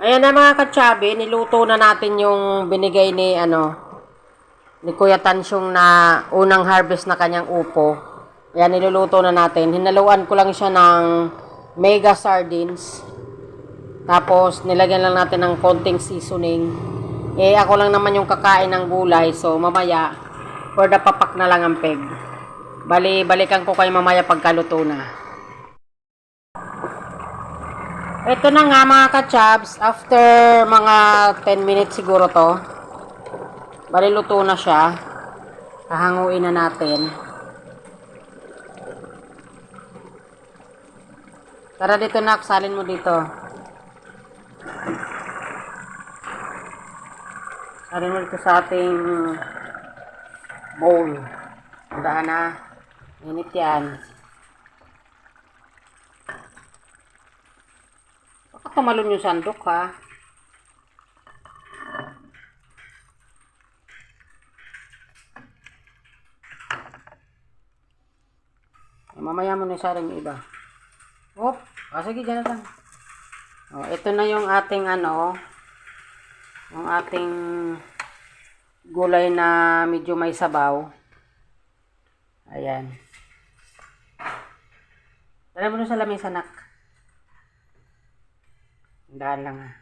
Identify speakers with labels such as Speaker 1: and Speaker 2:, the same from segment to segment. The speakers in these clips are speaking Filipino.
Speaker 1: Ayan na mga katsabi, niluto na natin yung binigay ni ano ni Kuya Tansyong na unang harvest na kanyang upo. Ayan, niluluto na natin. Hinaluan ko lang siya ng mega sardines. Tapos, nilagyan lang natin ng konting seasoning. Eh, ako lang naman yung kakain ng gulay. So, mamaya, for the papak na lang ang peg. Bali, balikan ko kayo mamaya pagkaluto na. Ito na nga mga kachabs, after mga 10 minutes siguro to, bali luto na siya. Kahanguin na natin. Tara dito nak, salin mo dito. Salin mo dito sa ating bowl. Tandaan na, init yan. Baka tumalon yung sandok ha. Eh, Mamaya mo na sa yung iba. Oh, ah, sige, dyan. Oh, ito na yung ating ano, yung ating gulay na medyo may sabaw. Ayan. Dala mo na sa lamesa, nak. Daan lang ah.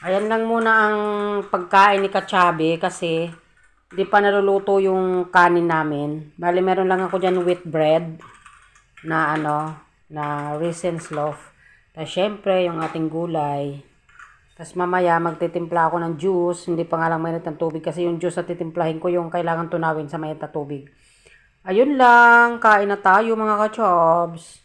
Speaker 1: Ayan lang muna ang pagkain ni Kachabe kasi di pa naluluto yung kanin namin. Bali, meron lang ako dyan wheat bread na ano, na Reese's Loaf. Tapos syempre, yung ating gulay. Tapos mamaya, magtitimpla ako ng juice. Hindi pa nga lang mainit ng tubig kasi yung juice na titimplahin ko yung kailangan tunawin sa mainit na tubig. Ayun lang, kain na tayo mga kachobs.